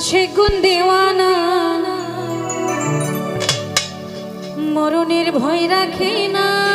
শেগুন দেওয়ানা। মরণের ভয় রাখে না।